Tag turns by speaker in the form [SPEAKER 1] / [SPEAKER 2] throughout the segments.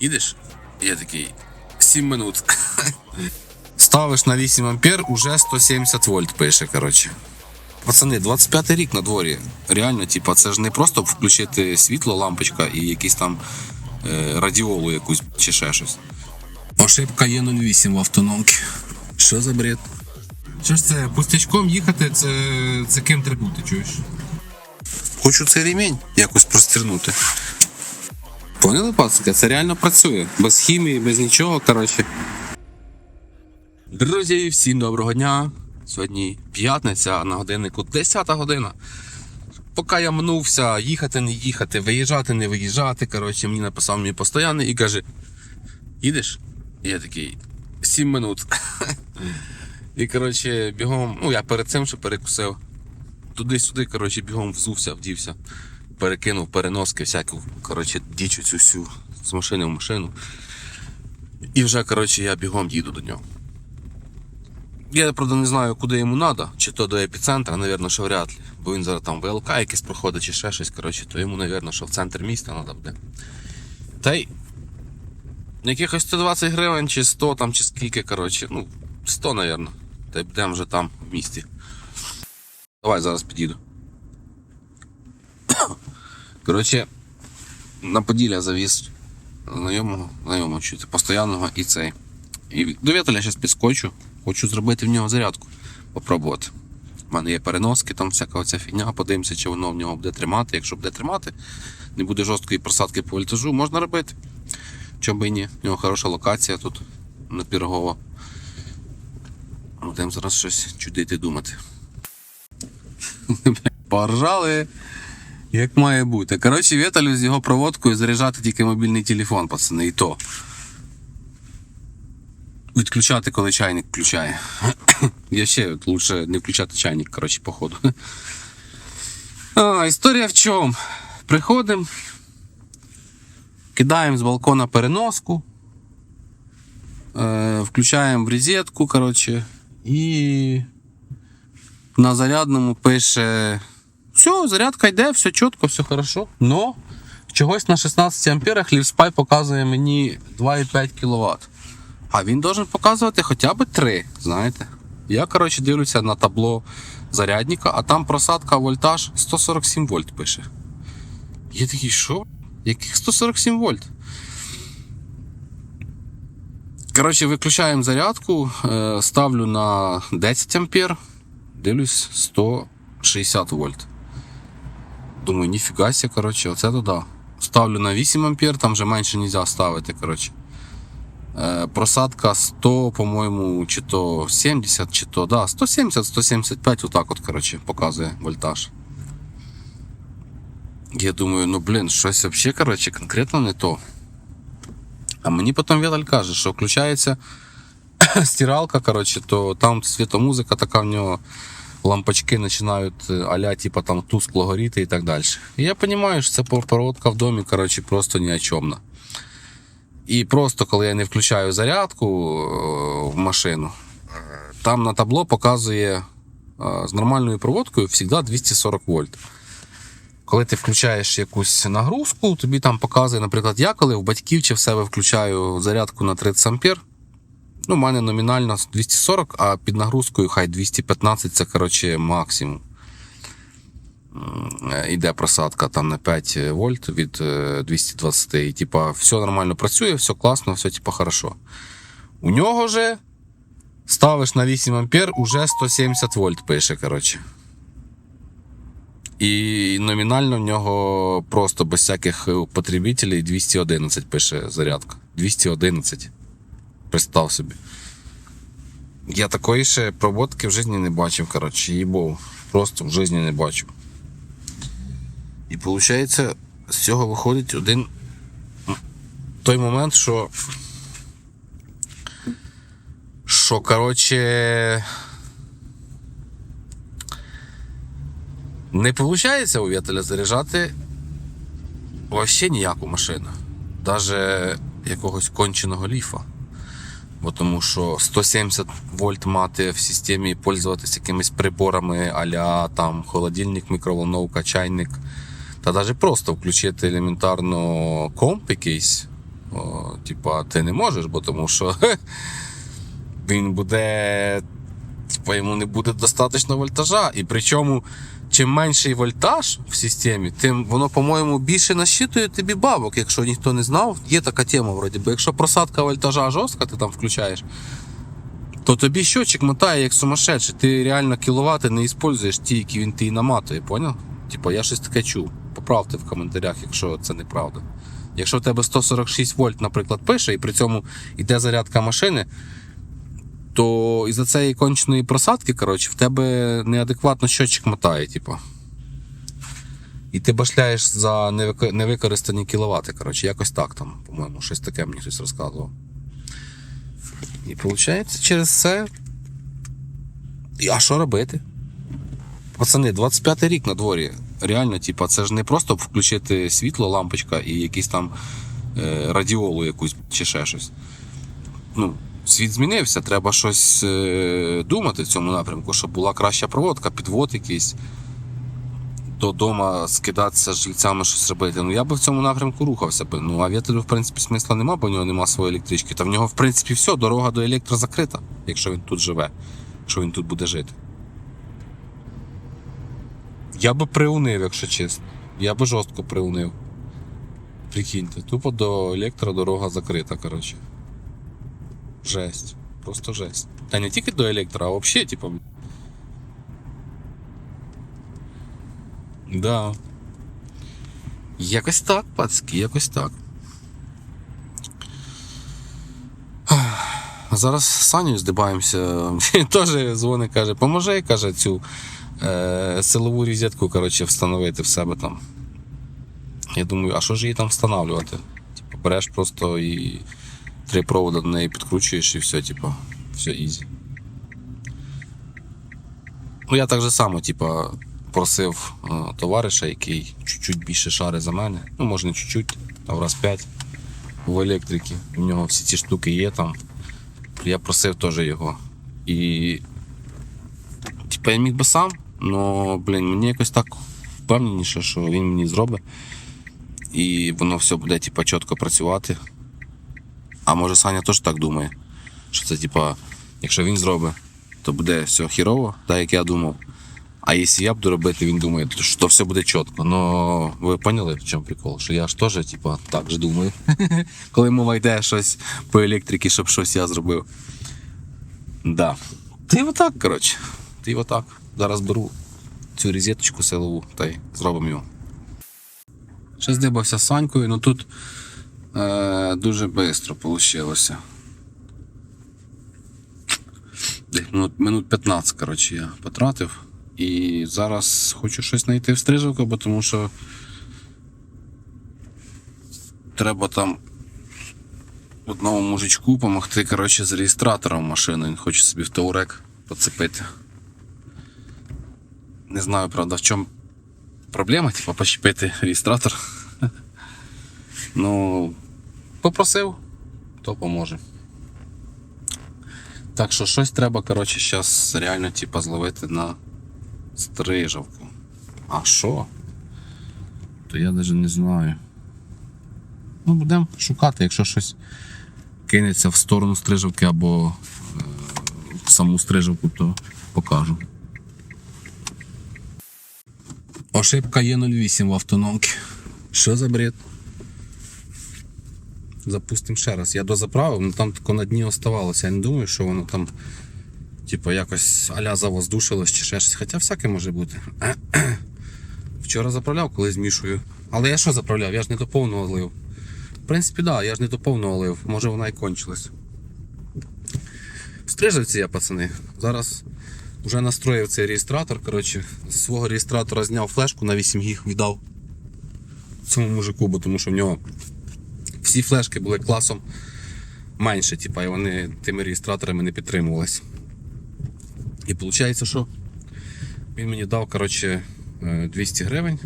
[SPEAKER 1] Їдеш? Я такий 7 минут. Ставиш на 8 ампер, уже 170 вольт пише, коротше. Пацани, 25 рік на дворі. Реально, типа, це ж не просто включити світло, лампочка і якийсь там е, радіолу якусь чи ще щось. Ошибка є 08 в автономці. Що за бред? Що ж це, пустячком їхати, це, це ким треба бути, чуєш? Хочу цей ремінь якось простірнути. Поняли, пацки? Це реально працює. Без хімії, без нічого, коротше. Друзі, всім доброго дня. Сьогодні п'ятниця, на годиннику 10 година. Поки я мнувся, їхати, не їхати, виїжджати, не виїжджати. Коротше, мені написав мій постоянний і каже: їдеш? І я такий 7 минут. І коротше, бігом, ну я перед цим ще перекусив. Туди-сюди, коротше, бігом взувся, вдівся, перекинув переноски, всяку, коротше, дічу цю всю з машини в машину. І вже, коротше, я бігом їду до нього. Я, правда, не знаю, куди йому треба, чи то до епіцентра, напевно, що вряд ли. Бо він зараз там ВЛК якийсь проходить, чи ще щось, коротше, то йому, напевно, що в центр міста треба буде. Та й якихось 120 гривень, чи 100 там, чи скільки, коротше, ну, 100, напевно. Та й будемо вже там в місті. Давай зараз під'їду. Коротше, на Поділля завіз знайомого, знайомого чути, постоянного і цей. І до вітеля зараз підскочу. Хочу зробити в нього зарядку. Попробувати. У мене є переноски, там всяка оця фігня, подивимося, чи воно в нього буде тримати. Якщо буде тримати, не буде жорсткої просадки по вольтажу, можна робити. Чому би ні? У нього хороша локація тут на Пірогова. Будемо зараз щось чудити думати. Поржали, як має бути. Коротше, Віталю з його проводкою заряджати тільки мобільний телефон, пацани, і то. Відключати, коли чайник включає. Я ще лучше не включати чайник, коротше, походу. А, історія в чому? Приходимо, кидаємо з балкона переноску, е, включаємо в розетку, коротше, і на зарядному пише: все, зарядка йде, все чітко, все хорошо. Но чогось на 16 амперах Лівспай показує мені 2,5 кВт. А він должен показувати хоча б 3, знаєте. Я, коротше, дивлюся на табло зарядника, а там просадка вольтаж 147 вольт пише. Я такий, що? Яких 147 вольт? Коротше, виключаємо зарядку, е, ставлю на 10 ампер, дивлюсь 160 вольт. Думаю, ніфіга ся, коротше, оце то да. Ставлю на 8 ампер, там вже менше не можна ставити, коротше. Е, Просадка 100, по-моєму, чи то 70, чи то, да, 170-175, отак от, коротше, показує вольтаж. Я думаю, ну блін, щось взагалі, коротше, конкретно не то. А мені потім Віталь каже, що включається стиралка, коротше, то там світомузика така в нього, лампочки починають е, аля, типа там тускло горіти і так далі. І я розумію, що це проводка в домі, коротше, просто ні о чомна. І просто коли я не включаю зарядку е, в машину, там на табло показує е, з нормальною проводкою завжди 240 вольт. Коли ти включаєш якусь нагрузку, тобі там показує, наприклад, я коли в батьків чи в себе включаю зарядку на 30 ампер, ну, у мене номінально 240, а під нагрузкою хай 215 це коротше максимум. Е, Іде просадка там на 5 вольт від е, 220. І типа все нормально працює, все класно, все типа хорошо. У нього же ставиш на 8 ампер, уже 170 вольт пише, коротше. І номінально в нього просто без всяких потребителей 211 пише зарядка. 211. Представ собі. Я такої ще проводки в житті не бачив, коротше, їбов. Просто в житті не бачив. І виходить, з цього виходить один той момент, що. Що, коротше. Не виходить у Вєтеля заряджати взагалі ніяку машину. Навіть якогось конченого ліфа. Бо тому що 170 вольт мати в системі і пользуватися якимись приборами а-ля там холодильник, мікроволновка, чайник. Та навіть просто включити елементарно комп якийсь типа, ти не можеш, бо тому що він буде. Типа, йому не буде достатньо вольтажа. І причому, чим менший вольтаж в системі, тим воно, по-моєму, більше насчитує тобі бабок. Якщо ніхто не знав, є така тема, вроді. Бо якщо просадка вольтажа жорстка, ти там включаєш, то тобі щотчик мотає як сумасшедший. Ти реально кіловати не використовуєш ті, які він ти наматує, поняв? Типа, я щось таке чув. Поправте в коментарях, якщо це неправда. Якщо в тебе 146 вольт, наприклад, пише, і при цьому йде зарядка машини, то із-за цієї конченої просадки, коротше, в тебе неадекватно щотчик мотає, типу. І ти башляєш за невикористані кіловати, коротше, якось так там, по-моєму, щось таке мені хтось розказував. І виходить, через це. А що робити? Пацани, 25 й рік на дворі. Реально, типа, це ж не просто включити світло, лампочка і якийсь там е, радіолу якусь чи ще щось. Ну, світ змінився, треба щось е, думати в цьому напрямку, щоб була краща проводка, підвод якийсь. Додому скидатися з жильцями щось робити. Ну я би в цьому напрямку рухався би. Ну, а вітелю, в принципі, смисла нема, бо в нього нема своєї електрички. Та в нього, в принципі, все, дорога до електро закрита, якщо він тут живе, якщо він тут буде жити. Я би приунив, якщо чесно. Я би жорстко приунив. Прикиньте, тупо до електро дорога закрита, коротше. Жесть. Просто жесть. Та не тільки до електро, а взагалі, типу. Да. Якось так, пацки, якось так. Зараз Саню здибаємося. Він теж дзвонить, каже, поможи, каже, цю е, силову розетку, коротше, встановити в себе там. Я думаю, а що ж її там встановлювати? Типу, береш просто і три провода до неї підкручуєш і все, типу, все ізі. Ну, я так же само, типа, просив е, товариша, який чуть-чуть більше шари за мене. Ну, може не чуть-чуть, в раз 5 в електрики. У нього всі ці штуки є там. Я просив теж його. І. Типа я міг би сам, але, блін, мені якось так впевненіше, що він мені зробить. І воно все буде, типа, чітко працювати. А може Саня теж так думає, що це, типа, якщо він зробить, то буде все хірово, так як я думав. А якщо я буду робити, він думає, що все буде чітко. Ну, ви поняли, в чому прикол? Що я ж теж, типа, так же думаю. Коли мова йде щось по електриці, щоб щось я зробив. Да. Ти отак, коротше. Ти отак. Зараз беру цю розеточку силову та й зробимо його. Ще здибався з Санькою, ну тут дуже швидко вийшло. Минут, минут 15, коротше, я потратив. І зараз хочу щось знайти в стрижавку, бо тому що треба там одному мужичку допомогти, коротше, з реєстратором машини. Він хоче собі в таурек поцепити. Не знаю, правда, в чому проблема, типу, почепити реєстратор. Ну, попросив, то поможе. Так що щось треба, коротше, зараз реально типу, зловити на стрижавку. А що? То я навіть не знаю. Ну, будемо шукати, якщо щось кинеться в сторону стрижавки або е, в саму стрижавку, то покажу. Ошибка є 08 в автономці. Що за бред? Запустимо ще раз. Я дозаправив, але там тако на дні оставалося. Я не думаю, що воно там типу, якось аля завоздушилось чи ще щось. Хоча всяке може бути. Вчора заправляв, коли змішую. Але я що заправляв? Я ж не до лив. В принципі, так, да, я ж не до лив. Може вона і кончилась. Стрижавці я, пацани. Зараз вже настроїв цей реєстратор. Коротше, з свого реєстратора зняв флешку на 8 гіг віддав цьому мужику, бо тому що в нього всі флешки були класом менше, типа, і вони тими реєстраторами не підтримувалися. І виходить, що він мені дав коротше, е, 200 гривень.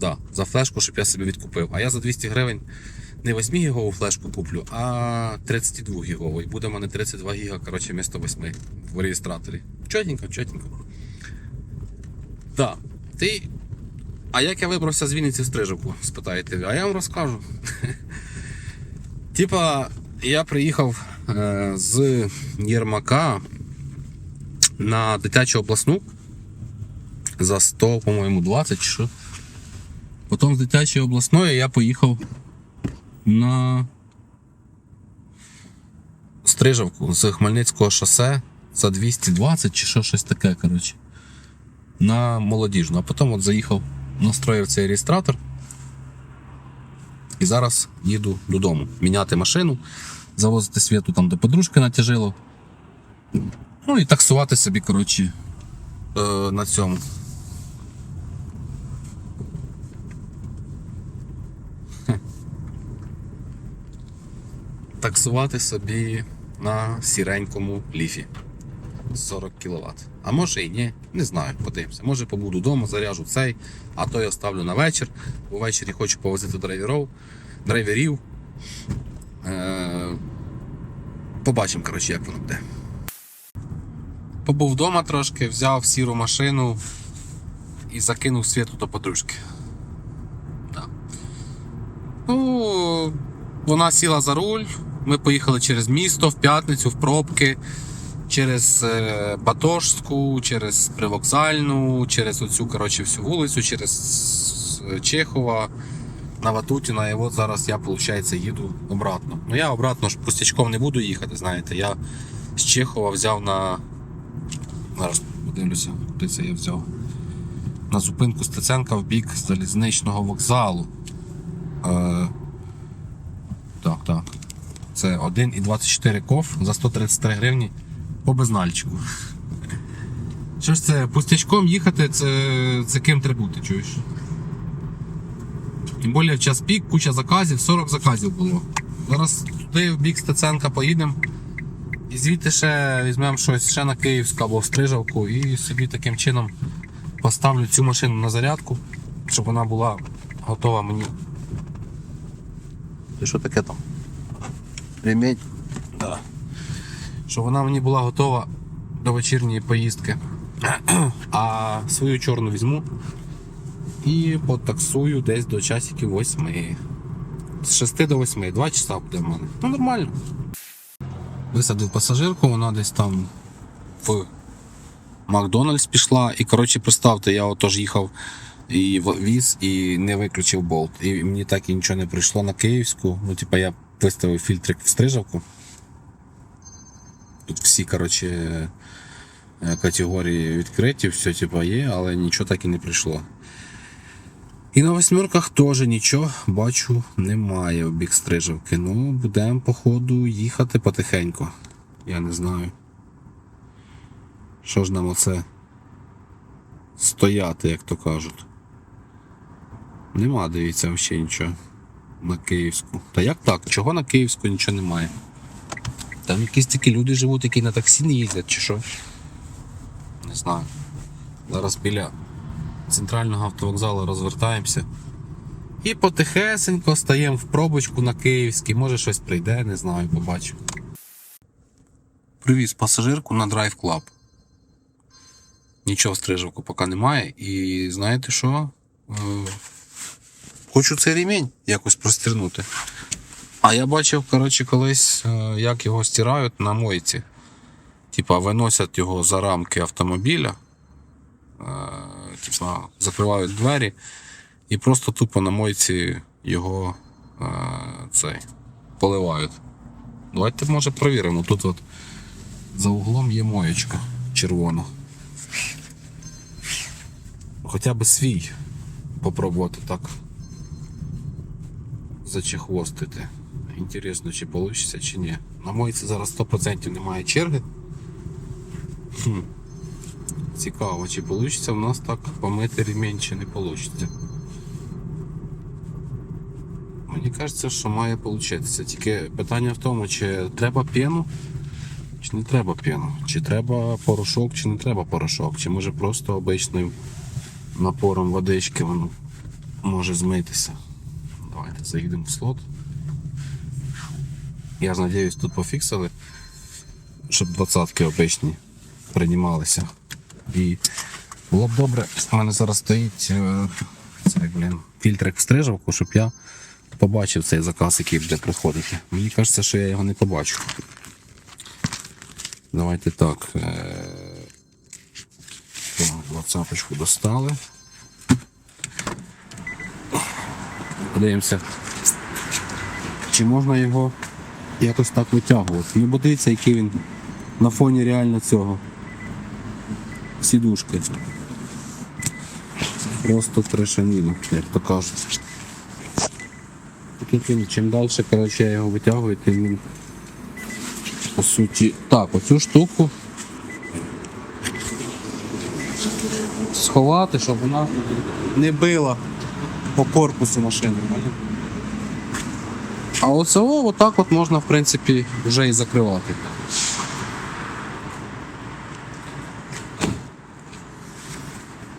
[SPEAKER 1] Да, за флешку, щоб я собі відкупив. А я за 200 гривень не 8 гігову флешку куплю, а 32 гігову. І буде в мене 32 гіга, коротше, вмісто 8 в реєстраторі. Чотенько, чотенько. Да. Ти А як я вибрався з Вінниці в Стрижівку, спитаєте? А я вам розкажу. Типа, я приїхав е, з Єрмака на дитячу обласну за 100, по-моєму, 20 чи що. Потім з дитячої обласної я поїхав на Стрижавку з Хмельницького шосе за 220 чи що щось таке, коротше. На молодіжну. А потім от заїхав, настроїв цей реєстратор. І зараз їду додому. Міняти машину, завозити світу там, де подружки натяжило. Ну і таксувати собі, коротше, е, на цьому. Таксувати собі на сіренькому ліфі. 40 кВт. А може і ні, не знаю, подивимося. Може побуду вдома, заряжу цей, а то я ставлю на вечір. Увечері хочу повозити драйверів. драйверів. Е- побачимо, коротше, як воно буде. Побув вдома трошки, взяв сіру машину і закинув світу до подружки. Да. Ну, вона сіла за руль. Ми поїхали через місто в п'ятницю, в пробки, через е, Батошську, через Привокзальну, через оцю коротше, всю вулицю, через е, Чехова на Ватутіна. І от зараз я, виходить, їду обратно. Ну я обратно ж пустячком не буду їхати, знаєте. Я з Чехова взяв на. Зараз подивлюся, де це я взяв. На зупинку Стеценка в бік залізничного вокзалу. Е, так, так. Це 1,24 коф за 133 гривні по безнальчику. Що ж це, пустячком їхати, це, це ким треба бути, чуєш? Тим більше в час пік, куча заказів, 40 заказів було. Зараз туди в бік Стеценка поїдемо. І звідти ще візьмемо щось ще на Київську або в Стрижавку і собі таким чином поставлю цю машину на зарядку, щоб вона була готова мені. Ти що таке там? Ремень? Да. Щоб вона мені була готова до вечірньої поїздки. А свою чорну візьму і потаксую десь до часиків 8. З 6 до 8, 2 часа буде в мене. Ну нормально. Висадив пасажирку, вона десь там в Макдональдс пішла. І коротше, представте, я отож їхав і віз і не виключив болт. І мені так і нічого не прийшло на Київську. Ну, типа, я виставив фільтрик в стрижавку. Тут всі, коротше, е, категорії відкриті, все типа є, але нічого так і не прийшло. І на восьмерках теж нічого бачу немає в бік стрижавки. Ну, будемо, походу, їхати потихеньку. Я не знаю. Що ж нам оце стояти, як то кажуть. Нема, дивіться, взагалі нічого. На Київську. Та як так? Чого на Київську нічого немає? Там якісь такі люди живуть, які на таксі не їздять, чи що? Не знаю. Зараз біля центрального автовокзалу розвертаємося. І потихесенько стаємо в пробочку на Київській. Може щось прийде, не знаю, побачу. Привіз пасажирку на Drive Club. Нічого в поки немає. І знаєте що? Е, Хочу цей ремінь якось простірнути. А я бачив, коротше, колись, е, як його стирають на мойці. Типа виносять його за рамки автомобіля, е, типа закривають двері і просто тупо на мойці його е, цей, поливають. Давайте, може, провіримо. Тут от за углом є моєчка червона. Хоча б свій попробувати так зачехвостити. Інтересно, чи вийде, чи ні. На мойці зараз 100% немає черги. Хм. Цікаво, чи вийде в нас так помити ремінь, чи не вийде. Мені кажеться, що має вийти. Тільки питання в тому, чи треба пену, чи не треба пену. Чи треба порошок, чи не треба порошок. Чи може просто обичним напором водички воно може змитися. Давайте заїдемо в слот. Я ж надіюсь, тут пофіксили, щоб двадцятки обичні приймалися. І було б добре, у мене зараз стоїть е, Це як, блін, фільтрик в стрижавку, щоб я побачив цей заказ, який буде приходити. Мені кажеться, що я його не побачу. Давайте так. Е... Ватсапочку достали. Подивимося, чи можна його якось так витягувати. Ну, бо який він на фоні реально цього. Сідушки. Просто трешаніна, як то кажуть. Чим далі коротше, я його витягую, тим він по суті. Так, оцю штуку сховати, щоб вона не била по корпусу машини. А оцього отак от можна, в принципі, вже і закривати.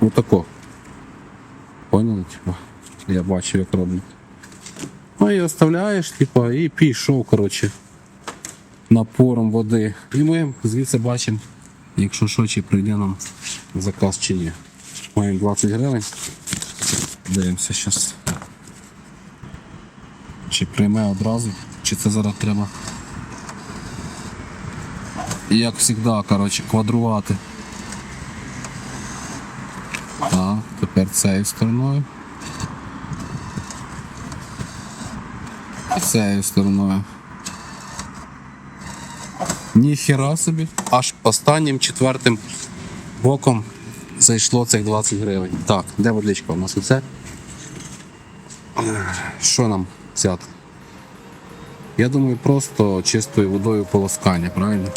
[SPEAKER 1] Отако. Поняли, типа? Я бачив, як роблять. Ну і оставляєш, типа, і пішов, коротше, напором води. І ми звідси бачимо, якщо що, чи прийде нам заказ чи ні. Маємо 20 гривень. Дивимося зараз. Чи прийме одразу, чи це зараз треба. Як завжди, коротше, квадрувати. Так, тепер цією стороною. І цією стороною. Ніхіра собі. Аж останнім четвертим боком зайшло цих 20 гривень. Так, де водичка у нас оце? Що нам взяти? Я думаю, просто чистою водою полоскання, правильно?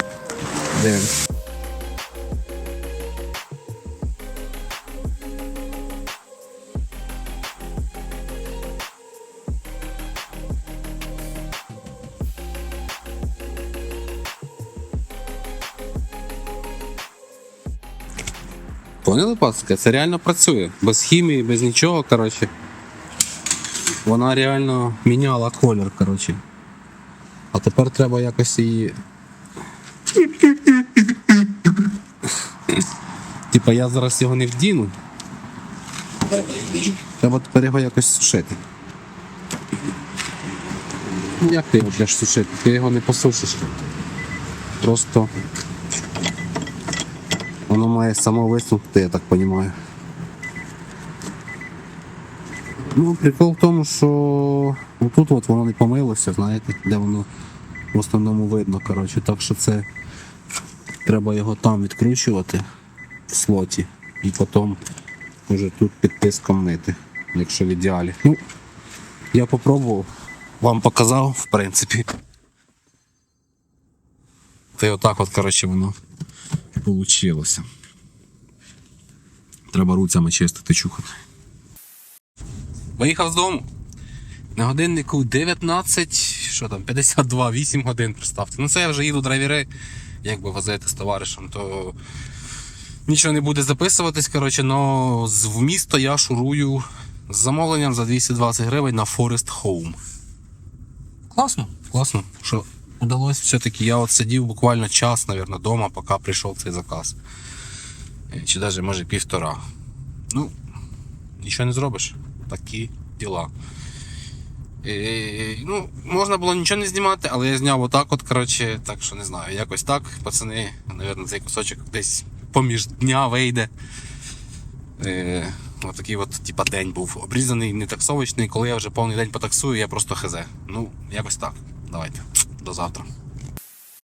[SPEAKER 1] Дивимось. Поняли, пацки? Це реально працює. Без хімії, без нічого, коротше. Вона реально міняла колір, коротше. А тепер треба якось її. Типа я зараз його не вдіну. Треба тепер його якось сушити. Як ти його будеш сушити? Ти його не посушиш. Просто воно має само висохнути, я так розумію. Ну, прикол в тому, що тут от воно не помилося, знаєте, де воно в основному видно. Коротше. Так що це треба його там відкручувати в слоті і потім вже тут під тиском мити, якщо в ідеалі. Ну, я попробував, вам показав, в принципі. Та й отак от, коротше, воно получилося. Треба руцями чистити, чухати. Виїхав з дому. На годиннику 19, що там, 52, 8 годин, представте. Ну це я вже їду драйвери, якби возити з товаришем, то нічого не буде записуватись. Коротше, но в місто я шурую з замовленням за 220 гривень на Forest Home. Класно, класно, що удалось все-таки. Я от сидів буквально час, мабуть, вдома, поки прийшов цей заказ. Чи навіть може півтора. Ну, нічого не зробиш. Такі діла. Е, ну, можна було нічого не знімати, але я зняв отак от, коротше, так що не знаю, якось так, пацани, мабуть, цей кусочок десь поміж дня вийде. Е, отакий от, типа, день був обрізаний, не таксовочний. Коли я вже повний день потаксую, я просто хз. Ну, якось так. Давайте. До завтра.